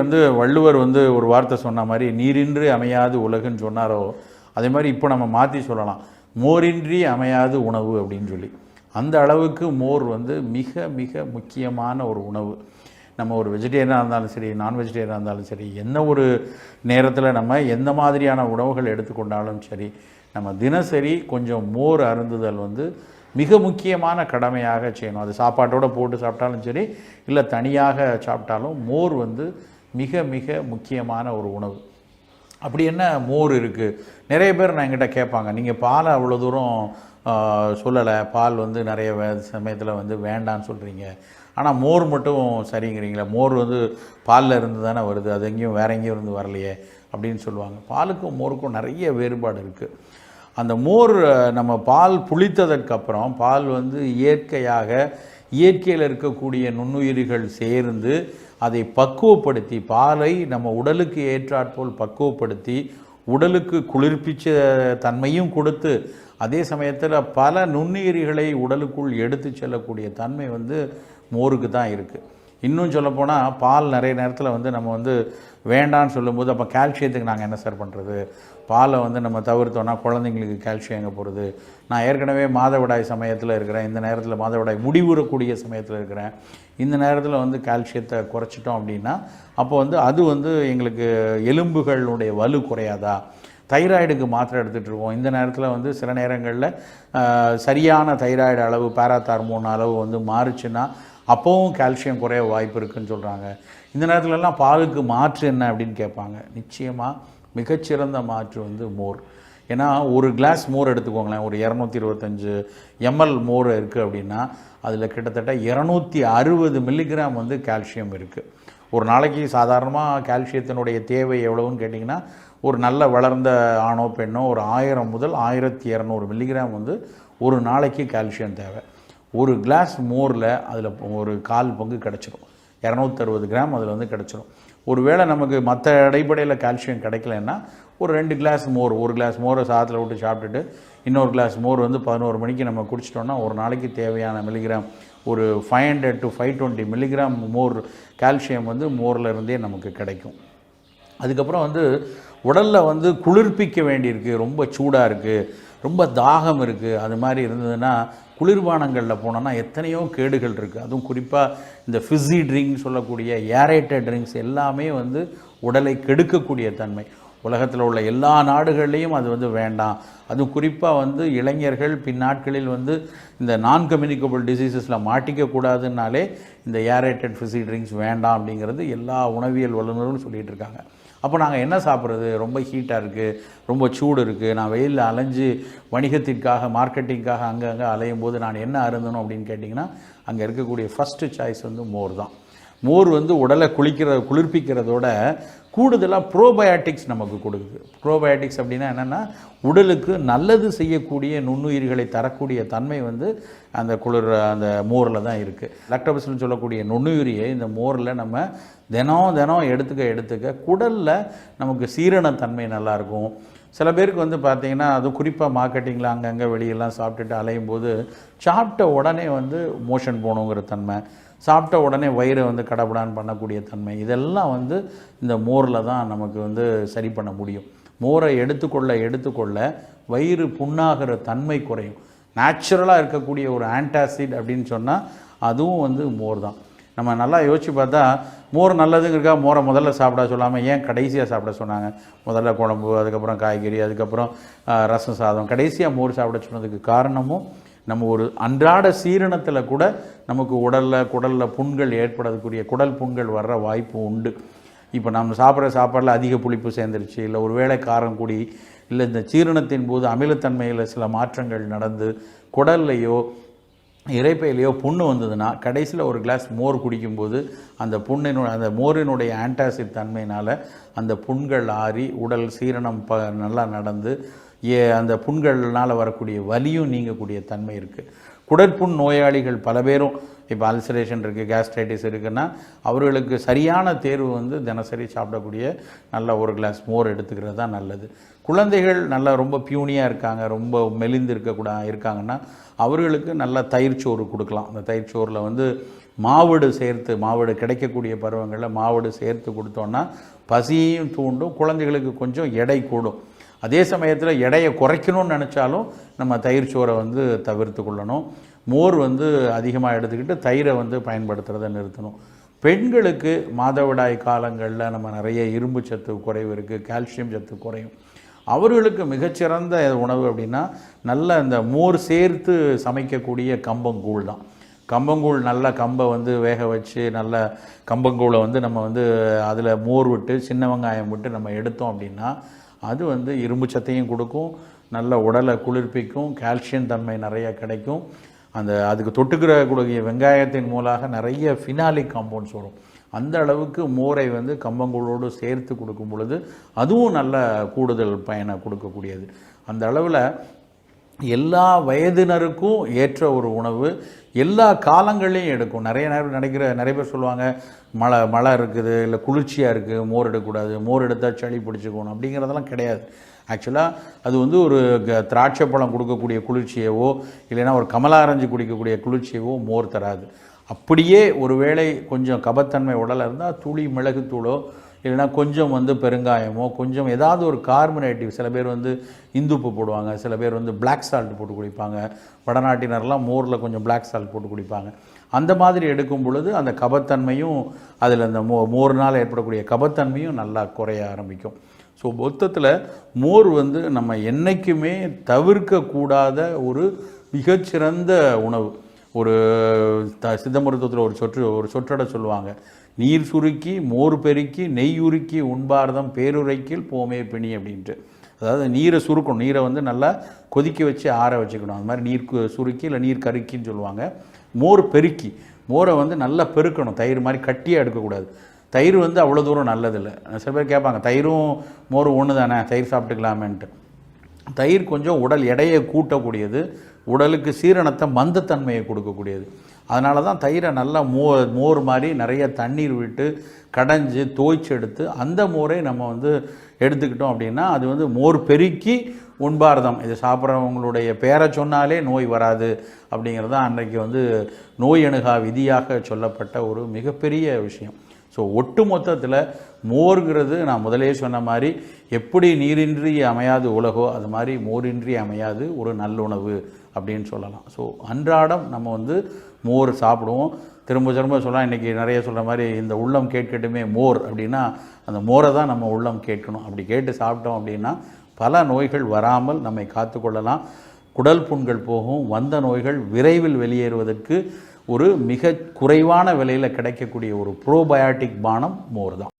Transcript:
வந்து வள்ளுவர் வந்து ஒரு வார்த்தை சொன்ன மாதிரி நீரின்றி அமையாது உலகுன்னு சொன்னாரோ? அதே மாதிரி இப்போ நம்ம மாற்றி சொல்லலாம். மோரின்றி அமையாது உணவு அப்படின்னு சொல்லி. அந்த அளவுக்கு மோர் வந்து மிக மிக முக்கியமான ஒரு உணவு. நம்ம ஒரு வெஜிடேரியனாக இருந்தாலும் சரி நான் வெஜிடேரியனாக இருந்தாலும் சரி என்ன ஒரு நேரத்தில் நம்ம எந்த மாதிரியான உணவுகள் எடுத்துக்கொண்டாலும் சரி நம்ம தினசரி கொஞ்சம் மோர் அருந்துதல் வந்து மிக முக்கியமான கடமையாக செய்யணும். அது சாப்பாட்டோடு போட்டு சாப்பிட்டாலும் சரி இல்லை தனியாக சாப்பிட்டாலும் மோர் வந்து மிக மிக முக்கியமான ஒரு உணவு. அப்படி என்ன மோர் இருக்குது நிறைய பேர் நான் என்கிட்ட கேட்பாங்க. நீங்கள் பாலை அவ்வளோ தூரம் சொல்லலை. பால் வந்து நிறைய சமயத்தில் வந்து வேண்டான்னு சொல்கிறீங்க ஆனால் மோர் மட்டும் சரிங்கிறீங்களா? மோர் வந்து பாலில் இருந்து தானே வருது. அது எங்கேயும் வேற எங்கேயும் இருந்து வரலையே அப்படின்னு சொல்லுவாங்க. பாலுக்கும் மோருக்கும் நிறைய வேறுபாடு இருக்குது அந்த மோர் நம்ம பால் புளித்ததற்கப்புறம் பால் வந்து இயற்கையாக இயற்கையில் இருக்கக்கூடிய நுண்ணுயிர்கள் சேர்ந்து அதை பக்குவப்படுத்தி பாலை நம்ம உடலுக்கு ஏற்றாற்போல் பக்குவப்படுத்தி உடலுக்கு குளிர்ப்பிச்ச தன்மையும் கொடுத்து அதே சமயத்தில் பல நுண்ணுயிரிகளை உடலுக்குள் எடுத்து செல்லக்கூடிய தன்மை வந்து மோருக்கு தான் இருக்குது இன்னும் சொல்லப்போனால் பால் நிறைய நேரத்தில் வந்து நம்ம வந்து வேண்டான்னு சொல்லும்போது அப்போ கால்சியத்துக்கு நாங்கள் என்ன சார் பண்ணுறது பாலை வந்து நம்ம தவிர்த்தோன்னா குழந்தைங்களுக்கு கால்சியம் எங்கே போகிறது நான் ஏற்கனவே மாதவிடாய் சமயத்தில் இருக்கிறேன். இந்த நேரத்தில் மாதவிடாய் முடிவுறக்கூடிய சமயத்தில் இருக்கிறேன். இந்த நேரத்தில் வந்து கால்சியத்தை குறைச்சிட்டோம் அப்படின்னா அப்போ வந்து அது வந்து எங்களுக்கு எலும்புகளுடைய வலு குறையாதா? தைராய்டுக்கு மாத்திரை எடுத்துகிட்டு இருக்கோம். இந்த நேரத்தில் வந்து சில நேரங்களில் சரியான தைராய்டு அளவு பேராத்தார்மோன் அளவு வந்து மாறுச்சுன்னா அப்போவும் கால்சியம் குறைய வாய்ப்பு இருக்குதுன்னு சொல்கிறாங்க இந்த நேரத்துலலாம் பாலுக்கு மாற்று என்ன அப்படின்னு கேட்பாங்க. நிச்சயமாக மிகச்சிறந்த மாற்று வந்து மோர். ஏன்னா ஒரு கிளாஸ் மோர் எடுத்துக்கோங்களேன் ஒரு இரநூத்தி இருபத்தஞ்சு எம்எல் மோர் இருக்குது அப்படின்னா அதில் கிட்டத்தட்ட இரநூத்தி அறுபது மில்லிகிராம் வந்து கால்சியம் இருக்குது ஒரு நாளைக்கு சாதாரணமாக கால்சியத்தினுடைய தேவை எவ்வளவுன்னு கேட்டிங்கன்னா ஒரு நல்ல வளர்ந்த ஆணோ பெண்ணோ ஒரு ஆயிரம் முதல் ஆயிரத்தி இரநூறு மில்லிகிராம் வந்து ஒரு நாளைக்கு கால்சியம் தேவை. ஒரு கிளாஸ் மோரில் அதில் ஒரு கால் பங்கு கிடச்சிரும். இரநூத்தறுபது கிராம் அதில் வந்து கிடச்சிரும். ஒருவேளை நமக்கு மற்ற அடிப்படையில் கால்சியம் கிடைக்கலன்னா ஒரு ரெண்டு கிளாஸ் மோர் ஒரு கிளாஸ் மோரை சாதத்தில் விட்டு சாப்பிட்டுட்டு இன்னொரு கிளாஸ் மோர் வந்து பதினோரு மணிக்கு நம்ம குடிச்சிட்டோம்னா ஒரு நாளைக்கு தேவையான மில்லிகிராம் ஒரு five hundred to five twenty milligram more calcium வந்து மோரில் இருந்தே நமக்கு கிடைக்கும். அதுக்கப்புறம் வந்து உடலில் வந்து குளிர்ப்பிக்க வேண்டியிருக்கு ரொம்ப சூடாக இருக்குது ரொம்ப தாகம் இருக்குது அது மாதிரி இருந்ததுன்னா குளிர்பானங்களில் போனோன்னா எத்தனையோ கேடுகள் இருக்குது அதுவும் குறிப்பாக இந்த ஃபிஸி ட்ரிங்க் சொல்லக்கூடிய ஏரேட்டட் ட்ரிங்க்ஸ் எல்லாமே வந்து உடலை கெடுக்கக்கூடிய தன்மை. உலகத்தில் உள்ள எல்லா நாடுகள்லேயும் அது வந்து வேண்டாம். அதுவும் குறிப்பாக வந்து இளைஞர்கள் பின்னாட்களில் வந்து இந்த நான் கம்யூனிகபிள் டிசீசஸில் மாட்டிக்கக்கூடாதுனாலே இந்த ஏரேட்டட் ஃபிஸி ட்ரிங்க்ஸ் வேண்டாம் அப்படிங்கிறது எல்லா உணவியல் வல்லுநர்களும் சொல்லிகிட்டு இருக்காங்க. அப்போ நாங்கள் என்ன சாப்பிட்றது? ரொம்ப ஹீட்டாக இருக்குது ரொம்ப சூடு இருக்குது நான் வெயிலில் அலைஞ்சு வணிகத்திற்காக மார்க்கெட்டிங்காக அங்கங்கே அலையும் போது நான் என்ன அருந்தணும் அப்படின்னு கேட்டிங்கன்னா அங்கே இருக்கக்கூடிய ஃபஸ்ட்டு சாய்ஸ் வந்து மோர் தான். மோர் வந்து உடலை குளிக்கிற குளிர்ப்பிக்கிறதோட கூடுதலாக ப்ரோபயாட்டிக்ஸ் நமக்கு கொடுக்குது. ப்ரோபயாட்டிக்ஸ் அப்படின்னா என்னென்னா உடலுக்கு நல்லது செய்யக்கூடிய நுண்ணுயிர்களை தரக்கூடிய தன்மை வந்து அந்த குளிர் அந்த மோரில் தான் இருக்குது லக்டபஸ்னு சொல்லக்கூடிய நுண்ணுயிரியை இந்த மோரில் நம்ம தினம் தினம் எடுத்துக்க எடுத்துக்க குடலில் நமக்கு சீரணத்தன்மை நல்லாயிருக்கும் சில பேருக்கு வந்து பார்த்திங்கன்னா அதுவும் குறிப்பாக மார்க்கெட்டிங்கில் அங்கங்கே வெளியெல்லாம் சாப்பிட்டுட்டு அலையும் போது சாப்பிட்ட உடனே வந்து மோஷன் போகணுங்கிற தன்மை சாப்பிட்ட உடனே வயிறை வந்து கடபடான்னு பண்ணக்கூடிய தன்மை இதெல்லாம் வந்து இந்த மோரில் தான் நமக்கு வந்து சரி பண்ண முடியும். மோரை எடுத்துக்கொள்ள எடுத்துக்கொள்ள வயிறு புண்ணாகிற தன்மை குறையும். நேச்சுரலாக இருக்கக்கூடிய ஒரு ஆன்டாசிட் அப்படின்னு சொன்னால் அதுவும் வந்து மோர் தான். நம்ம நல்லா யோசிச்சு பார்த்தா மோர் நல்லதுங்கிறக்கா மோரை முதல்ல சாப்பிட சொல்லாமல் ஏன் கடைசியாக சாப்பிட சொன்னாங்க? முதல்ல குழம்பு அதுக்கப்புறம் காய்கறி அதுக்கப்புறம் ரசம் சாதம். கடைசியாக மோர் சாப்பிட சொன்னதுக்கு காரணமும் நம்ம ஒரு அன்றாட சீரணத்தில் கூட நமக்கு உடலில் குடலில் புண்கள் ஏற்படக்கூடிய குடல் புண்கள் வர்ற வாய்ப்பு உண்டு. இப்போ நம்ம சாப்பிட்ற சாப்பாடில் அதிக புளிப்பு சேர்ந்துருச்சு இல்லை ஒரு வேளை காரம் கூடி இல்லை இந்த சீரணத்தின் போது அமிலத்தன்மையில் சில மாற்றங்கள் நடந்து குடல்லையோ இறைப்பையிலையோ புண்ணு வந்ததுன்னா கடைசியில் ஒரு கிளாஸ் மோர் குடிக்கும்போது அந்த புண்ணினுடைய அந்த மோரினுடைய ஆன்டாசிட் தன்மையினால் அந்த புண்கள் ஆறி உடல் சீரணம் ப நல்லா நடந்து ஏ அந்த புண்கள்னால் வரக்கூடிய வலியும் நீங்கக்கூடிய தன்மை இருக்குது குடற்புண் நோயாளிகள் பல பேரும் இப்போ அல்சரேஷன் இருக்குது கேஸ்ட்ரைட்டிஸ் இருக்குன்னா அவர்களுக்கு சரியான தேர்வு வந்து தினசரி சாப்பிடக்கூடிய நல்ல ஒரு கிளாஸ் மோர் எடுத்துக்கிறது தான் நல்லது. குழந்தைகள் நல்லா ரொம்ப பியூனியாக இருக்காங்க ரொம்ப மெலிந்து இருக்கக்கூடா இருக்காங்கன்னா அவர்களுக்கு நல்ல தயிர் சோறு கொடுக்கலாம். அந்த தயிர் சோறில் வந்து மாவடு சேர்த்து மாவடு கிடைக்கக்கூடிய பருவங்களில் மாவடு சேர்த்து கொடுத்தோன்னா பசியையும் தூண்டும் குழந்தைகளுக்கு கொஞ்சம் எடை கூடும். அதே சமயத்தில் எடையை குறைக்கணும்னு நினச்சாலும் நம்ம தயிர் சோறை வந்து தவிர்த்து கொள்ளணும். மோர் வந்து அதிகமாக எடுத்துக்கிட்டு தயிரை வந்து பயன்படுத்துகிறத நிறுத்தணும். பெண்களுக்கு மாதவிடாய் காலங்களில் நம்ம நிறைய இரும்பு சத்து குறைவு இருக்குது கால்சியம் சத்து குறையும். அவர்களுக்கு மிகச்சிறந்த உணவு அப்படின்னா நல்ல இந்த மோர் சேர்த்து சமைக்கக்கூடிய கம்பங்கூழ் தான். கம்பங்கூழ் நல்ல கம்பை வந்து வேக வச்சு நல்ல கம்பங்கூழை வந்து நம்ம வந்து அதில் மோர் விட்டு சின்ன வெங்காயம் விட்டு நம்ம எடுத்தோம் அப்படின்னா அது வந்து இரும்பு சத்தையும் கொடுக்கும் நல்ல உடலை குளிர்ப்பிக்கும் கால்சியம் தன்மை நிறையா கிடைக்கும். அந்த அதுக்கு தொட்டுக்கிற கூடிய வெங்காயத்தின் மூலாக நிறைய ஃபினாலிக் காம்பவுண்ட்ஸ் வரும். அந்த அளவுக்கு மோரை வந்து கம்பங்கூழோடு சேர்த்து கொடுக்கும் பொழுது அதுவும் நல்ல கூடுதல் பயனை கொடுக்கக்கூடியது. அந்த அளவில் எல்லா வயதினருக்கும் ஏற்ற ஒரு உணவு. எல்லா காலங்களையும் எடுக்கும். நிறைய நேரம் நினைக்கிற நிறைய பேர் சொல்லுவாங்க மழை மழை இருக்குது இல்லை குளிர்ச்சியாக இருக்குது மோர் எடுக்கக்கூடாது மோர் எடுத்தால் சளி பிடிச்சிக்கணும் அப்படிங்கிறதெல்லாம் கிடையாது. ஆக்சுவலாக அது வந்து ஒரு க- திராட்சை பழம் கொடுக்கக்கூடிய குளிர்ச்சியவோ இல்லைன்னா ஒரு கமலாரஞ்சு குடிக்கக்கூடிய குளிர்ச்சியவோ மோர் தராது. அப்படியே ஒருவேளை கொஞ்சம் கபத்தன்மை உடலாக இருந்தால் துளி மிளகுத்தூளோ இல்லைன்னா கொஞ்சம் வந்து பெருங்காயமோ கொஞ்சம் ஏதாவது ஒரு கார்பனேட்டிவ் சில பேர் வந்து இந்துப்பு போடுவாங்க சில பேர் வந்து பிளாக் சால்ட் போட்டு குடிப்பாங்க. வடநாட்டினர்லாம் மோரில் கொஞ்சம் பிளாக் சால்ட் போட்டு குடிப்பாங்க. அந்த மாதிரி எடுக்கும் பொழுது அந்த கபத்தன்மையும் அதில் அந்த மோ மோர்னால் ஏற்படக்கூடிய கபத்தன்மையும் நல்லா குறைய ஆரம்பிக்கும். ஸோ மொத்தத்தில் மோர் வந்து நம்ம என்றைக்குமே தவிர்க்கக்கூடாத ஒரு மிகச்சிறந்த உணவு. ஒரு த சித்த மருத்துவத்தில் ஒரு சொற்று ஒரு சொற்றடை சொல்லுவாங்க. நீர் சுருக்கி மோர் பெருக்கி நெய் உருக்கி உண்பார்தம் பேருரைக்கில் போமே பிணி அப்படின்ட்டு. அதாவது நீரை சுருக்கணும். நீரை வந்து நல்லா கொதிக்க வச்சு ஆற வச்சுக்கணும். அது மாதிரி நீர் கு- சுருக்கி இல்லை நீர் கருக்கின்னு சொல்லுவாங்க. மோர் பெருக்கி. மோரை வந்து நல்லா பெருக்கணும். தயிர் மாதிரி கட்டியாக எடுக்கக்கூடாது. தயிர் வந்து அவ்வளோ தூரம் நல்லதில்லை. சில பேர் கேட்பாங்க தயிரும் மோரும் ஒன்று தானே தயிர் சாப்பிட்டுக்கலாமேன்ட்டு. தயிர் கொஞ்சம் உடல் எடையை கூட்டக்கூடியது உடலுக்கு சீரணத்தை மந்தத்தன்மையை கொடுக்கக்கூடியது. அதனால தான் தயிரை நல்லா மோ மோர் மாதிரி நிறைய தண்ணீர் விட்டு கடைஞ்சு தோய்ச்சி எடுத்து அந்த மோரை நம்ம வந்து எடுத்துக்கிட்டோம் அப்படின்னா அது வந்து மோர் பெருக்கி உண்பார்தம் இது சாப்பிட்றவங்களுடைய பேரை சொன்னாலே நோய் வராது அப்படிங்கிறது தான் அன்றைக்கு வந்து நோய் அணுகா விதியாக சொல்லப்பட்ட ஒரு மிகப்பெரிய விஷயம். ஸோ ஒட்டு மொத்தத்தில் மோர்ங்கிறது நான் முதலே சொன்ன மாதிரி எப்படி நீரின்றி அமையாது உலகோ அது மாதிரி மோரின்றி அமையாது ஒரு நல்லுணவு அப்படின்னு சொல்லலாம். ஸோ அன்றாடம் நம்ம வந்து மோர் சாப்பிடுவோம். திரும்ப திரும்ப சொல்லலாம் இன்றைக்கி நிறைய சொல்கிற மாதிரி இந்த உள்ளம் கேட்கட்டுமே மோர் அப்படின்னா அந்த மோரை தான் நம்ம உள்ளம் கேட்கணும். அப்படி கேட்டு சாப்பிட்டோம் அப்படின்னா பல நோய்கள் வராமல் நம்மை காத்துக்கொள்ளலாம். குடல் புண்கள் போகும். வந்த நோய்கள் விரைவில் வெளியேறுவதற்கு ஒரு மிக குறைவான விலையில் கிடைக்கக்கூடிய ஒரு ப்ரோபயாட்டிக் பானம் மோர் தான்.